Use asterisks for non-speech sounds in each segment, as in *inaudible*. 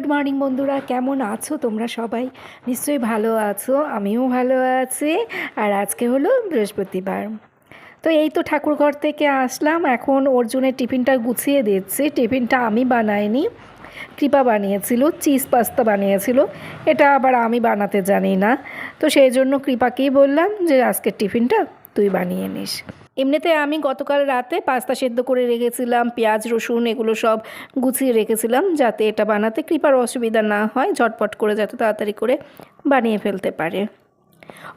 Good morning বন্ধুরা। কেমন আছো তোমরা সবাই? নিশ্চয়ই ভালো আছো, আমিও ভালো আছি। আর আজকে হলো বৃহস্পতিবার। তো এই তো ঠাকুরঘর থেকে আসলাম। এখন অর্জুনের টিফিনটা গুছিয়ে দিচ্ছি। টিফিনটা আমি বানাইনি। কৃপা বানিয়েছিল, চিজ পাস্তা বানিয়েছিল। এটা আবার আমি বানাতে জানি না। তো সেই জন্য কৃপাকেই বললাম যে আজকের টিফিনটা তুই বানিয়ে নিস। এমনিতে আমি গতকাল রাতে পাস্তা সেদ্ধ করে রেখেছিলাম, পেঁয়াজ, রসুন এগুলো সব গুছিয়ে রেখেছিলাম যাতে এটা বানাতে কৃপার অসুবিধা না হয়, ঝটপট করে যাতে তাড়াতাড়ি করে বানিয়ে ফেলতে পারে।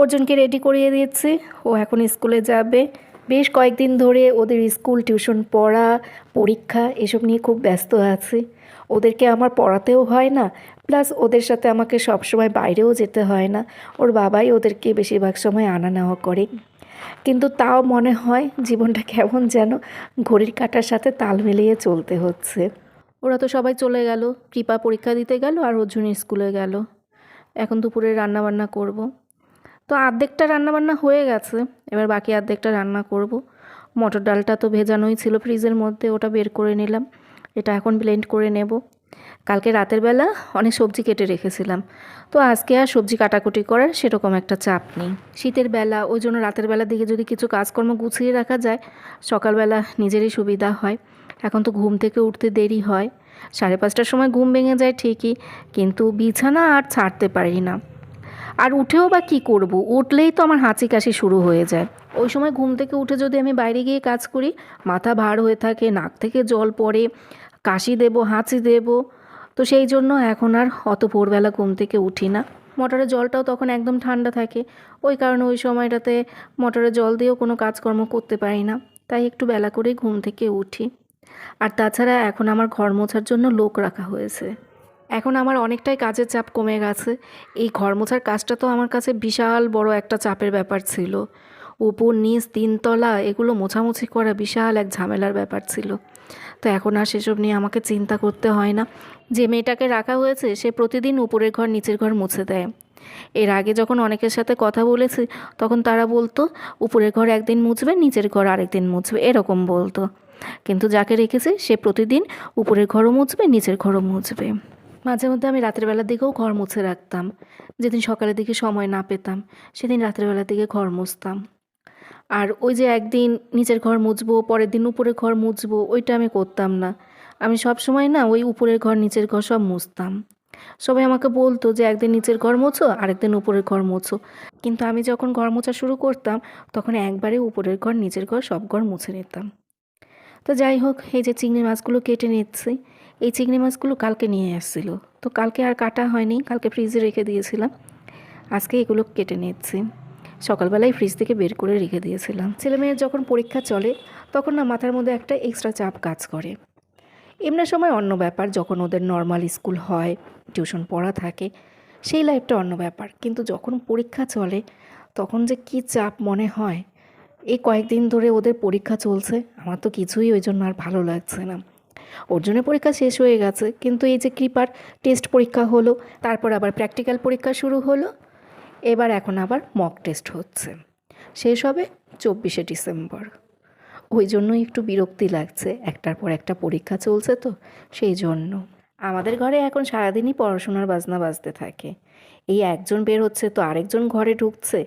অর্জুনকে রেডি করিয়ে দিচ্ছি ও এখন স্কুলে যাবে। বেশ কয়েকদিন ধরে ওদের স্কুল টিউশন পড়া, পরীক্ষা এসব নিয়ে খুব ব্যস্ত আছি। ওদেরকে আমার পড়াতেও হয় না প্লাস ওদের সাথে আমাকে সবসময় বাইরেও যেতে হয় না। ওর বাবাই ওদেরকে বেশিরভাগ সময় আনা নেওয়া করে। কিন্তু তাও মনে হয় জীবনটা কেমন যেন ঘড়ির কাঁটার সাথে তাল মিলিয়ে চলতে হচ্ছে ওরা তো সবাই চলে গেল, কৃপা পরীক্ষা দিতে গেল আর অর্জুন স্কুলে গেল এখন দুপুরে রান্নাবান্না করব। তো আর্ধেকটা রান্নাবান্না হয়ে গেছে, এবার বাকি আর্ধেকটা রান্না করব। মটর ডালটা তো ভেজানোই ছিল ফ্রিজের মধ্যে, ওটা বের করে নিলাম এটা এখন ব্লেন্ড করে নেব কালকে রাতের বেলা অনেক সবজি কেটে রেখেছিলাম। তো আজকে আর সবজি কাটাকুটি করার সেরকম একটা চাপ নেই। শীতের বেলা, ওই জন্য রাতের বেলার দিকে যদি কিছু কাজকর্ম গুছিয়ে রাখা যায়, সকালবেলা নিজেরই সুবিধা হয়। এখন তো ঘুম থেকে উঠতে দেরি হয়। সাড়ে পাঁচটার সময় ঘুম ভেঙে যায় ঠিকই, কিন্তু বিছানা আর ছাড়তে পারি না। আর উঠেও বা কী করব? উঠলেই তো আমার হাঁচি কাশি শুরু হয়ে যায়। ওই সময় ঘুম থেকে উঠে যদি আমি বাইরে গিয়ে কাজ করি, মাথা ভার হয়ে থাকে, নাক থেকে জল পড়ে, কাশি দেবো, হাঁচি দেবো তো সেই জন্য এখন আর অত ভোরবেলা ঘুম থেকে উঠি না। মোটরের জলটাও তখন একদম ঠান্ডা থাকে। ওই কারণে ওই সময়টাতে মোটরের জল দিয়েও কোনো কাজকর্ম করতে পারি না। তাই একটু বেলা করেই ঘুম থেকে উঠি। আর তাছাড়া এখন আমার ঘর মোছার জন্য লোক রাখা হয়েছে। এখন আমার অনেকটাই কাজের চাপ কমে গেছে। এই ঘর মোছার কাজটা তো আমার কাছে বিশাল বড় একটা চাপের ব্যাপার ছিল। উপর, নিচ, তিনতলা এগুলো মোছামুছি করা বিশাল এক ঝামেলার ব্যাপার ছিল। তো এখন আর সেসব নিয়ে আমাকে চিন্তা করতে হয় না। যে মেয়েটাকে রাখা হয়েছে, সে প্রতিদিন উপরের ঘর, নিচের ঘর মুছে দেয়। এর আগে যখন অনেকের সাথে কথা বলেছি, তখন তারা বলতো, উপরের ঘর একদিন মুছবে, নিচের ঘর আরেকদিন মুছবে। এরকম বলতো। কিন্তু যাকে রেখেছে, সে প্রতিদিন উপরের ঘরও মুছবে, নিচের ঘরও মুছবে। মাঝে মধ্যে আমি রাতের বেলার দিকেও ঘর মুছে রাখতাম। যেদিন সকালের দিকে সময় না পেতাম, সেদিন রাতের বেলার দিকে ঘর মুছতাম। আর ওই যে একদিন নিচের ঘর মুছবো, পরের দিন উপরের ঘর মুছবো, ওইটা আমি করতাম না। আমি সব সময় না ওই উপরের ঘর, নিচের ঘর সব মুছতাম। সবাই আমাকে বলতো যে একদিন নিচের ঘর মোছো, আরেকদিন উপরের ঘর মোছো। কিন্তু আমি যখন ঘর মোছা শুরু করতাম, তখন একবারে উপরের ঘর, নিচের ঘর সব ঘর মুছে নিতাম। তো যাই হোক, এই যে চিংড়ি মাছগুলো কেটে নিচ্ছি। এই চিংড়ি মাছগুলো কালকে নিয়ে আসছিল। তো কালকে আর কাটা হয়নি, কালকে ফ্রিজে রেখে দিয়েছিলাম। আজকে এগুলো কেটে নিচ্ছি। সকালবেলায় ফ্রিজ থেকে বের করে রেখে দিয়েছিলাম। ছেলে মেয়ের যখন পরীক্ষা চলে, তখন না মাথার মধ্যে একটা এক্সট্রা চাপ কাজ করে। এমনি সময় অন্য ব্যাপার, যখন ওদের নর্মাল স্কুল হয় টিউশন পড়া থাকে, সেই লাইফটা অন্য ব্যাপার। কিন্তু যখন পরীক্ষা চলে, তখন যে কী চাপ মনে হয়, এই কয়েকদিন ধরে ওদের পরীক্ষা চলছে, আমার তো কিছুই ওই জন্য আর ভালো লাগছে না। ওর জন্য পরীক্ষা শেষ হয়ে গেছে, কিন্তু এই যে কৃপার টেস্ট পরীক্ষা হলো, তারপর আবার প্র্যাকটিক্যাল পরীক্ষা শুরু হলো এবার এখন আবার মক টেস্ট হচ্ছে। শেষ হবে চব্বিশে ডিসেম্বর। ওই জন্যই একটু বিরক্তি লাগছে। একটার পর একটা পরীক্ষা চলছে তো, সেই জন্য। আমাদের ঘরে এখন সারাদিনই পড়াশোনার বাজনা বাজতে থাকে। এই একজন বের হচ্ছে তো আরেকজন ঘরে ঢুকছে,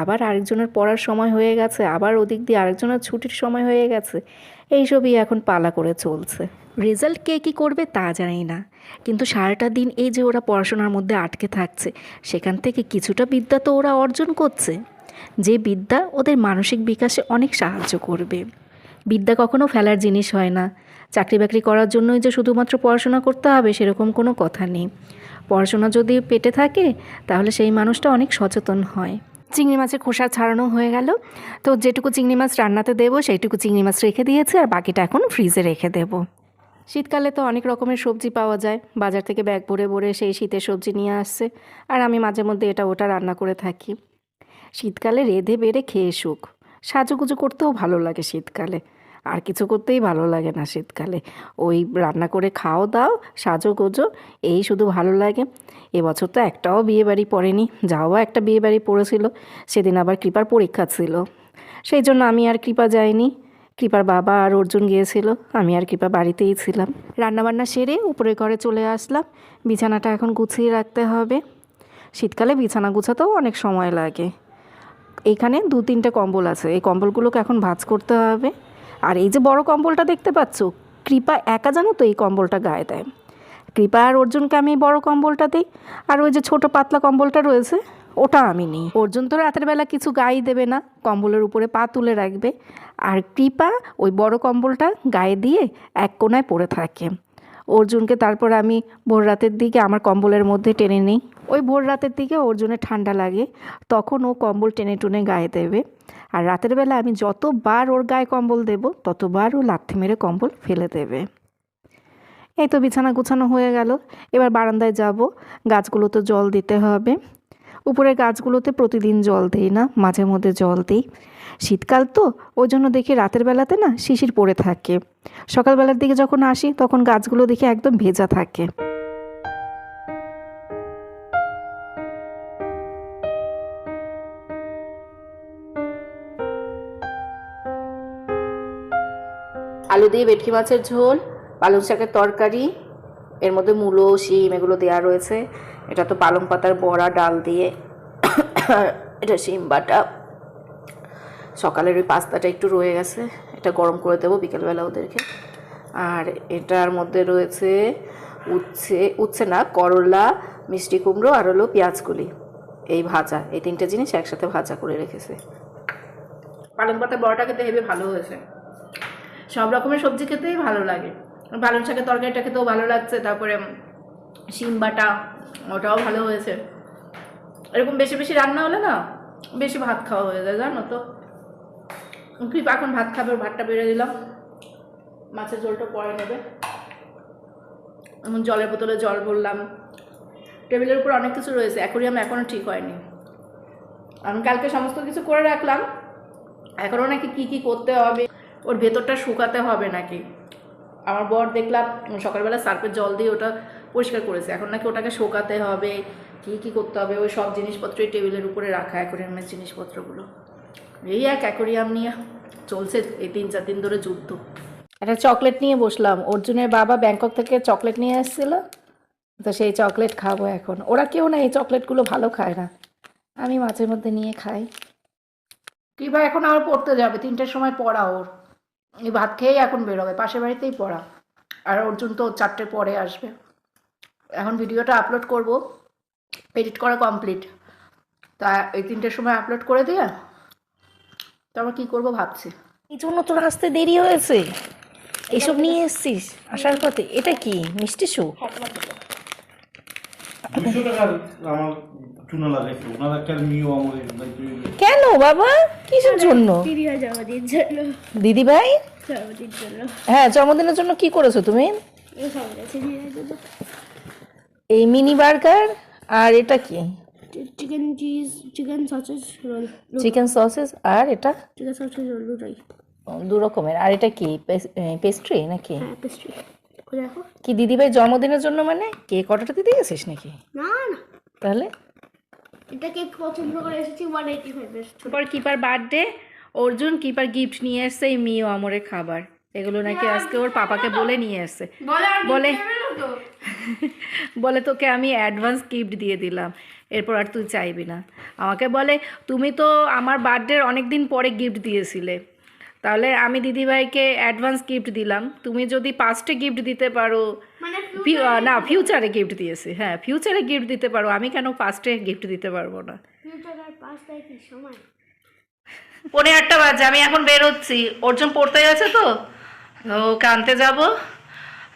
আবার আরেকজনের পড়ার সময় হয়ে গেছে, আবার ওদিক দিয়ে আরেকজনের ছুটির সময় হয়ে গেছে। এইসবই এখন পালা করে চলছে। রেজাল্ট কে কী করবে তা জানি না, কিন্তু সারাটা দিন এই যে ওরা পড়াশোনার মধ্যে আটকে থাকছে, সেখান থেকে কিছুটা বিদ্যা তো ওরা অর্জন করছে। যে বিদ্যা ওদের মানসিক বিকাশে অনেক সাহায্য করবে। বিদ্যা কখনো ফেলার জিনিস হয় না। চাকরি বাকরি করার জন্যই যে শুধুমাত্র পড়াশোনা করতে হবে সেরকম কোনো কথা নেই। পড়াশোনা যদি পেটে থাকে, তাহলে সেই মানুষটা অনেক সচেতন হয়। চিংড়ি মাছের খোসা ছাড়ানো হয়ে গেল। তো যেটুকু চিংড়ি মাছ রান্নাতে দেবো, সেইটুকু চিংড়ি মাছ রেখে দিয়েছে আর বাকিটা এখন ফ্রিজে রেখে দেবো। শীতকালে তো অনেক রকমের সবজি পাওয়া যায়। বাজার থেকে ব্যাগ ভরে ভরে সেই শীতের সবজি নিয়ে আসছে। আর আমি মাঝে মধ্যে এটা ওটা রান্না করে থাকি। শীতকালে রেধে বেড়ে খেয়ে সুখ। সাজুগুজু করতেও ভালো লাগে শীতকালে। আর কিছু করতেই ভালো লাগে না শীতকালে। ওই রান্না করে খাও, দাও, সাজো, গোজো, এই শুধু ভালো লাগে। এবছর তো একটাও বিয়ে বাড়ি পড়েনি, যাও একটা বিয়ে বাড়ি পড়েছিল, সেদিন আবার কৃপার পরীক্ষা ছিল। সেই জন্য আমি আর কৃপা যাইনি। কৃপার বাবা আর অর্জুন গিয়েছিল, আমি আর কৃপা বাড়িতেই ছিলাম। রান্নাবান্না সেরে উপরের ঘরে চলে আসলাম। বিছানাটা এখন গুছিয়ে রাখতে হবে। শীতকালে বিছানা গুছাতেও অনেক সময় লাগে। এইখানে দু তিনটে কম্বল আছে, এই কম্বলগুলোকে এখন ভাঁজ করতে হবে। আর এই যে বড় কম্বলটা দেখতে পাচ্ছ, কৃপা একা জানো তো এই কম্বলটা গায়ে দেয়। কৃপা আর অর্জুনকে আমি বড় কম্বলটা দিই, আর ওই যে ছোট পাতলা কম্বলটা রয়েছে, ওটা আমি নিই। অর্জুন তো রাতের বেলা কিছু গায়ে দেবে না, কম্বলের উপরে পা তুলে রাখবে। আর কৃপা ওই বড় কম্বলটা গায়ে দিয়ে এক কোনায় পড়ে থাকে। অর্জুনকে তারপর আমি ভোর রাতের দিকে আমার কম্বলের মধ্যে টেনে নিই। ওই ভোর রাতের দিকে অর্জুনের ঠান্ডা লাগে, তখন ও কম্বল টেনে টুনে গায়ে দেবে। আর রাতের বেলা আমি যতবার ওর গায়ে কম্বল দেব, ততবার ও লাথি মেরে কম্বল ফেলে দেবে। এই তো বিছানা গুছানো হয়ে গেল। এবার বারান্দায় যাব। গাছগুলোতে জল দিতে হবে। উপরের গাছগুলোতে প্রতিদিন জল দিই না, মাঝে মধ্যে জল দিই। শীতকাল তো, ওই জন্য দেখি রাতের বেলাতে না শিশির পড়ে থাকে। সকালবেলার দিকে যখন আসি, তখন গাছগুলো দেখি একদম ভেজা থাকে। আলু দিয়ে ভেটকি মাছের ঝোল, পালং শাকের তরকারি। এর মধ্যে মূলো, শিম এগুলো দেওয়া রয়েছে। এটা তো পালং পাতার বড়া, ডাল দিয়ে। এটা শিম বাটা। সকালের ওই পাস্তাটা একটু রয়ে গেছে। এটা গরম করে দেবো বিকেলবেলা ওদেরকে। আর এটার মধ্যে রয়েছে উচ্ছে উচ্ছে না, করলা, মিষ্টি কুমড়ো আর হলো পেঁয়াজকলি এই ভাজা, এই তিনটে জিনিস একসাথে ভাজা করে রেখেছে। পালং পাতার বড়াটা খেতে হেবে ভালো হয়েছে। সব রকমের সবজি খেতেই ভালো লাগে। পালং শাকের তরকারিটা খেতেও ভালো লাগছে, তারপরে শিম বাটা ওটাও ভালো হয়েছে। এরকম বেশি বেশি রান্না হলে না, বেশি ভাত খাওয়া হয়ে যায়, জানো তো। কৃপা এখন ভাত খাবে, ভাতটা বেড়ে দিলাম। মাছের ঝোলটা পরে নেবে। এমন জলের বোতলে জল ভরলাম। টেবিলের উপর অনেক কিছু রয়েছে, অ্যাকোরিয়াম এখনও ঠিক হয়নি। আমি কালকে সমস্ত কিছু করে রাখলাম। এখনও নাকি কি কি করতে হবে, ওর ভেতরটা শুকাতে হবে নাকি? আমার বর দেখলাম সকালবেলা সার্ফের জল দিয়ে ওটা পরিষ্কার করেছে। এখন নাকি ওটাকে শোকাতে হবে, কি কি করতে হবে, ওই সব জিনিসপত্রই টেবিলের উপরে রাখা অ্যাকোরিয়ামের জিনিসপত্রগুলো। এই এক অ্যাকোরিয়াম নিয়ে চলছে এই তিন, চার দিন ধরে যুদ্ধ। একটা চকলেট নিয়ে বসলাম। অর্জুনের বাবা ব্যাংকক থেকে চকলেট নিয়ে এসেছিল। তো সেই চকলেট খাব এখন। ওরা কেউ না এই চকলেটগুলো ভালো খায় না। আমি মাঝে মধ্যে নিয়ে খাই। কিবা এখন আবার পড়তে যাবে। তিনটের সময় পড়া ওর। এই ভাত খেয়েই এখন বেরোবে পাশের বাড়িতেই পড়া। আর অর্জুন তো চারটে পরে আসবে। এখন ভিডিওটা আপলোড করব এডিট করা কমপ্লিট তা এই তিনটের সময় আপলোড করে দিয়ে তারপর কী করব ভাবছি? এই জন্য তোর আসতে দেরি হয়েছে? এইসব নিয়ে এসছিস আসার পথে। এটা কি মিষ্টি সু দুশো টাকার আমার চুনা লাগাইছে ওনার একটা নিয়েও আমার কেন বাবা? কিসের জন্য? দিদি হয় জন্মদিন জন্য। দিদি ভাই? হ্যাঁ জন্মদিনের জন্য কি করেছ তুমি? এই মিনি বার্গার আর এটা কি? Chicken cheese chicken sausage roll chicken sausage আর এটা? চিকেন সসেজ রোল দুটোই। দু রকমের আর এটা কি? পেস্ট্রি নাকি? হ্যাঁ পেস্ট্রি। দেখো কি দিদিভাই জন্মদিনের জন্য মানে? কেক অর্ডারটা দিতে গেছিস নাকি? না না। তাহলে? এটা কেক পছন্দ করে এসেছি ওয়ান এইটি ফাইভের তারপর কিপার বার্থডে অর্জুন কিপার গিফট নিয়ে এসছে এই মিও আমরের খাবার। এগুলো নাকি আজকে ওর পাপাকে বলে নিয়ে এসছে। বলে *laughs* বলে। তোকে আমি অ্যাডভান্স গিফট দিয়ে দিলাম। এরপর আর তুই চাইবি না। আমাকে বলে তুমি তো আমার বার্থডের অনেক দিন পরে গিফট দিয়েছিলে। তাহলে আমি দিদিভাইকে অ্যাডভান্স গিফট দিলাম। তুমি যদি পাঁচটে গিফট দিতে পারো মানে না ফিউচারে গিফট দিয়েছে হ্যাঁ ফিউচারে গিফট দিতে পারো। আমি কেন ফার্স্টে গিফট দিতে পারব না? ফিউচার আর পাঁচ তারিখের সময় পৌনে আটটা বাজে আমি এখন বেরোচ্ছি। অর্জুন পড়তে গেছে তো? ওকে আনতে যাব।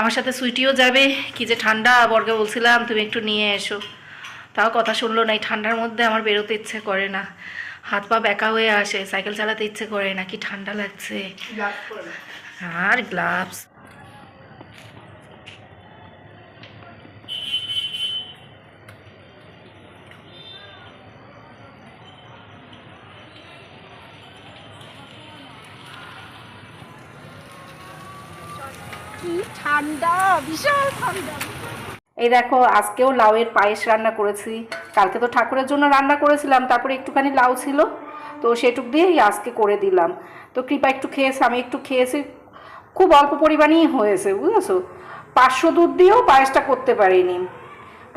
আমার সাথে সুইটিও যাবে। কি যে ঠান্ডা বর্গে বলছিলাম তুমি একটু নিয়ে এসো। তাও কথা শুনলো না এই ঠান্ডার মধ্যে আমার বেরোতে ইচ্ছে করে না। হাত পা ব্যাকা হয়ে আসে সাইকেল চালাতে ইচ্ছে করে নাকি ঠান্ডা লাগছে? আর গ্লাভস কি ঠান্ডা বিশাল ঠান্ডা। এই দেখো, আজকেও লাউয়ের পায়েস রান্না করেছি। কালকে তো ঠাকুরের জন্য রান্না করেছিলাম, তারপরে একটুখানি লাউ ছিল। তো সেটুক দিয়েই আজকে করে দিলাম। তো কৃপা একটু খেয়েছে, আমি একটু খেয়েছি। খুব অল্প পরিমাণেই হয়েছে, বুঝেছ? পাঁচশো দুধ দিয়েও পায়েসটা করতে পারিনি।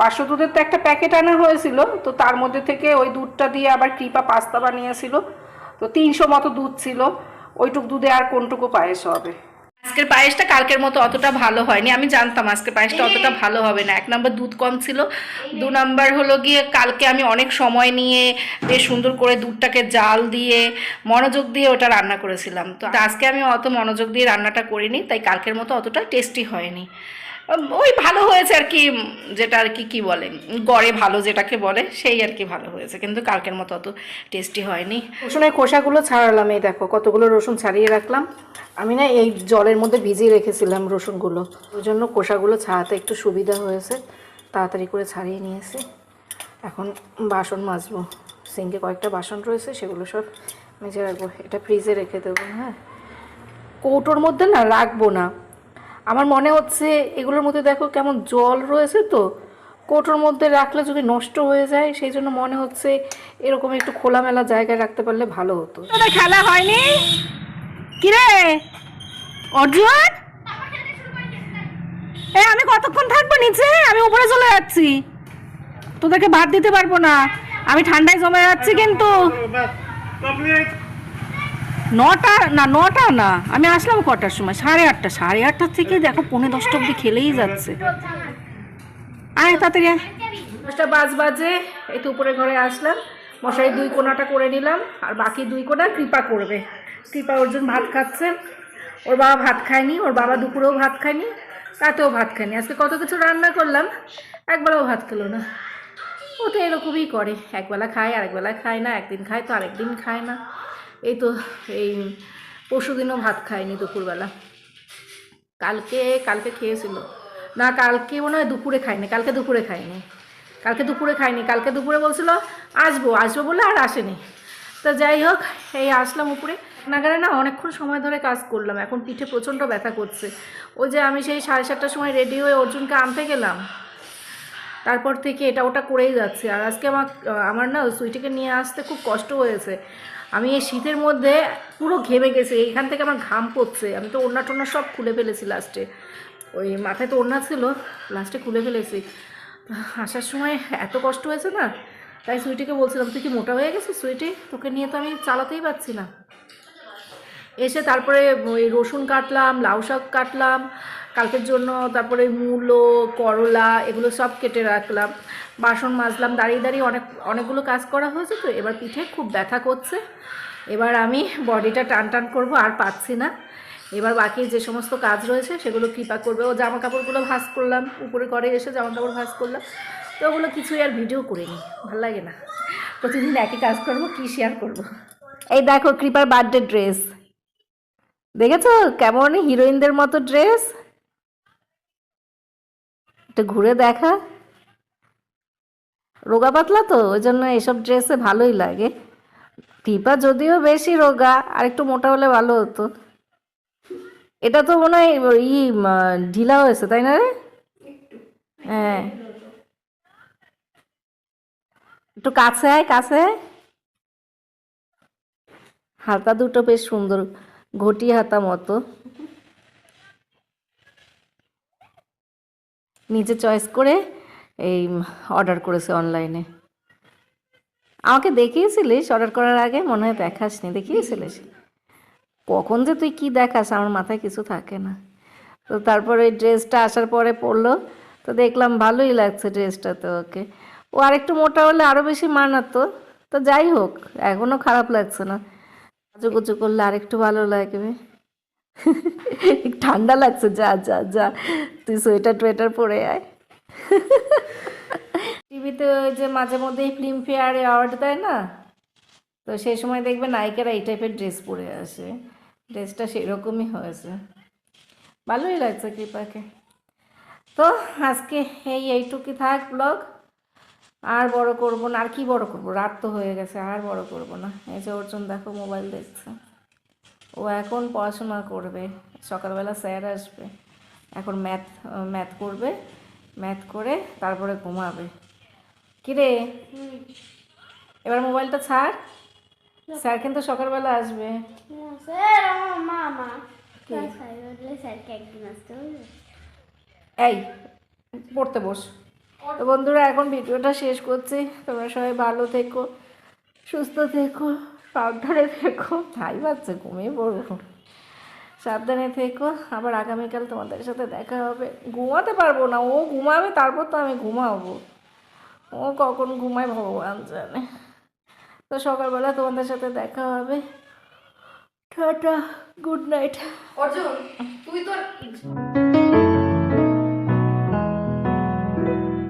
পাঁচশো দুধের তো একটা প্যাকেট আনা হয়েছিল, তো তার মধ্যে থেকে ওই দুধটা দিয়ে আবার কৃপা পাস্তা বানিয়েছিল। তো তিনশো মতো দুধ ছিল, ওইটুক দুধে আর কোনটুকু পায়েস হবে? আজকের পায়েসটা কালকের মতো অতটা ভালো হয়নি আমি জানতাম আজকের পায়েসটা অতটা *laughs* ভালো হবে না। এক নম্বর দুধ কম ছিল দু নম্বর হলো গিয়ে কালকে আমি অনেক সময় নিয়ে বেশ সুন্দর করে দুধটাকে জাল দিয়ে মনোযোগ দিয়ে ওটা রান্না করেছিলাম। তো আজকে আমি অত মনোযোগ দিয়ে রান্নাটা করিনি তাই কালকের মতো অতটা টেস্টি হয়নি। ওই ভালো হয়েছে আর কি যেটা আর কি কি বলে, গড়ে ভালো যেটাকে বলে, সেই আর কি ভালো হয়েছে। কিন্তু কালকের মতো অত টেস্টি হয়নি। রসুনের খোসাগুলো ছাড়ালাম, এই দেখো, কতগুলো রসুন ছাড়িয়ে রাখলাম। আমি না এই জলের মধ্যে ভিজিয়ে রেখেছিলাম রসুনগুলো। ওই জন্য খোসাগুলো ছাড়াতে একটু সুবিধা হয়েছে। তাড়াতাড়ি করে ছাড়িয়ে নিয়েছি। এখন বাসন মাজবো। সিঙ্কে কয়েকটা বাসন রয়েছে, সেগুলো সব মেজে রাখব। এটা ফ্রিজে রেখে দেবো হ্যাঁ। কৌটোর মধ্যে না রাখব না। আমার মনে হচ্ছে এগুলোর মধ্যে দেখো কেমন জল রয়েছে তো কৌটোর মধ্যে রাখলে যদি নষ্ট হয়ে যায় সেই জন্য মনে হচ্ছে এরকম একটু খোলামেলা জায়গায় রাখতে পারলে ভালো হতো খেলা হয়নি কিরে অর্জুন এ আমি কতক্ষণ থাকব নিচে আমি উপরে চলে যাচ্ছি তোদেরকে ভাত দিতে পারব না আমি ঠান্ডায় জমে যাচ্ছি কিন্তু নটা, না নটা না, আমি আসলাম কটার সময়? সাড়ে আটটা সাড়ে আটটা থেকে দেখো পৌনে দশটা অব্দি খেলেই যাচ্ছে। আয়, তাড়াতাড়ি দশটা বাজ বাজে, এই তো উপরে ঘরে আসলাম। মশারি দুই কোনাটা করে নিলাম, আর বাকি দুই কোনা কৃপা করবে। কৃপা অর্জুন ভাত খাচ্ছে। ওর বাবা ভাত খায়নি, ওর বাবা দুপুরেও ভাত খায়নি, রাতেও ভাত খায়নি। আজকে কত কিছু রান্না করলাম, একবেলাও ভাত খেলো না। ও তো এরকমই করে, একবেলা খায়, আরেকবেলা খায় না, একদিন খায় তো আরেকদিন খায় না। এই তো, এই পরশু দিনও ভাত খায়নি দুপুরবেলা। কালকে কালকে খেয়েছিল। না, কালকে মনে হয় দুপুরে খায়নি কালকে দুপুরে খায়নি কালকে দুপুরে খায়নি কালকে দুপুরে বলছিল আসব আসব বলে আর আসেনি। তো যাই হোক, এই আসলাম উপরে। নাগারে না অনেকক্ষণ সময় ধরে কাজ করলাম, এখন পিঠে প্রচণ্ড ব্যথা করছে। ওই যে আমি সেই সাড়ে সাতটার সময় রেডি হয়ে অর্জুনকে আনতে গেলাম। তারপর থেকে এটা ওটা করেই যাচ্ছে। আর আজকে আমার আমার না সুইটিকে নিয়ে আসতে খুব কষ্ট হয়েছে। আমি এই শীতের মধ্যে পুরো ঘেমে গেছি। এইখান থেকে আমার ঘাম পড়ছে। আমি তো ওড়না টোনা সব খুলে ফেলেছি লাস্টে ওই মাথায় তো ওড়না ছিল লাস্টে খুলে ফেলেছি। আসার সময় এত কষ্ট হয়েছে না, তাই সুইটিকে বলছিলাম, তুই কি মোটা হয়ে গেছিস সুইটি? তোকে নিয়ে তো আমি চালাতেই পারছি না। এসে তারপরে ওই রসুন কাটলাম, লাউ শাক কাটলাম কালকের জন্য তারপরে মূলো, করলা, এগুলো সব কেটে রাখলাম। বাসন মাজলাম, দাঁড়িয়ে দাঁড়িয়ে অনেক, অনেকগুলো কাজ করা হয়েছে তো, এবার পিঠে খুব ব্যথা করছে। এবার আমি বডিটা টান টান করব, আর পাচ্ছি না। এবার বাকি যে সমস্ত কাজ রয়েছে, সেগুলো কৃপা করবে। ও জামা কাপড়গুলো ভাঁজ করলাম, উপরে ঘরে এসে জামা কাপড় ভাঁজ করলাম। তো ওগুলো কিছুই আর ভিডিও করিনি, ভালো লাগে না। প্রতিদিন একই কাজ করব, কি শেয়ার করব? এই দেখো, কৃপার বার্থডে ড্রেস দেখেছ? কেমন হিরোইনদের মতো ড্রেস একটু ঘুরে দেখা। রোগা পাতলা তো ওই জন্য এসব ড্রেসে ভালোই লাগে। টিপা যদিও বেশি রোগা আর একটু মোটা হলে ভালো হতো। এটা তো মনে হয় ই ঢিলা হয়েছে তাই না রে? হ্যাঁ। একটু কাছে আয় কাছে আয়। হাতা দুটো বেশ সুন্দর ঘটি হাতা মতো। নিজে চয়েস করে এই অর্ডার করেছে অনলাইনে আমাকে দেখিয়েছিলিস অর্ডার করার আগে? মনে হয় দেখাসনি, দেখিয়েছিলিস? কখন যে তুই কি দেখাস? আমার মাথায় কিছু থাকে না। তো তারপরে ওই ড্রেসটা আসার পরে পরলো তো দেখলাম ভালোই লাগছে ড্রেসটা তো ওকে। ও আরেকটু মোটা হলে আরও বেশি মানাতো। তো যাই হোক এখনও খারাপ লাগছে না। কুচু করলে আরেকটু ভালো লাগবে। *laughs* ঠান্ডা লাগছে, যা যা যা। তুই সোয়েটার টোয়েটার পরে আয়। টিভিতে যে মাঝে মধ্যেই ফিল্ম ফেয়ারে অ্যাওয়ার্ড দেয় না? তো সেই সময় দেখবে নায়িকারা এই টাইপের ড্রেস পরে আসে। ড্রেসটা সেরকমই হয়েছে। ভালোই লাগছে কৃপাকে। তো আজকে এই এইটুকুই থাক ব্লগ আর বড় করব না, আর কি বড় করব? রাত তো হয়ে গেছে, আর বড় করব না। এই যে অর্জুন দেখো মোবাইল দেখছে। ও এখন পড়াশোনা করবে। সকালবেলা স্যার আসবে। এখন ম্যাথ ম্যাথ করবে ম্যাথ করে তারপরে ঘুমাবে। কিরে? এবার মোবাইলটা ছাড়। স্যার কিন্তু সকালবেলা আসবে। এই পড়তে বস। তো বন্ধুরা এখন ভিডিওটা শেষ করছি। তোমরা সবাই ভালো থেকো সুস্থ থেকো। সাবধানে থেকো। তাই পাচ্ছে ঘুমিয়ে পড়ব সাবধানে থেকো। আবার আগামীকাল তোমাদের সাথে দেখা হবে। ঘুমাতে পারব না। ও ঘুমাবে, তারপর তো আমি ঘুমাবো। ও কখন ঘুমায় ভগবান জানে। তো সকালবেলা তোমাদের সাথে দেখা হবে। Tata, good night. অর্জুন, তুই তোর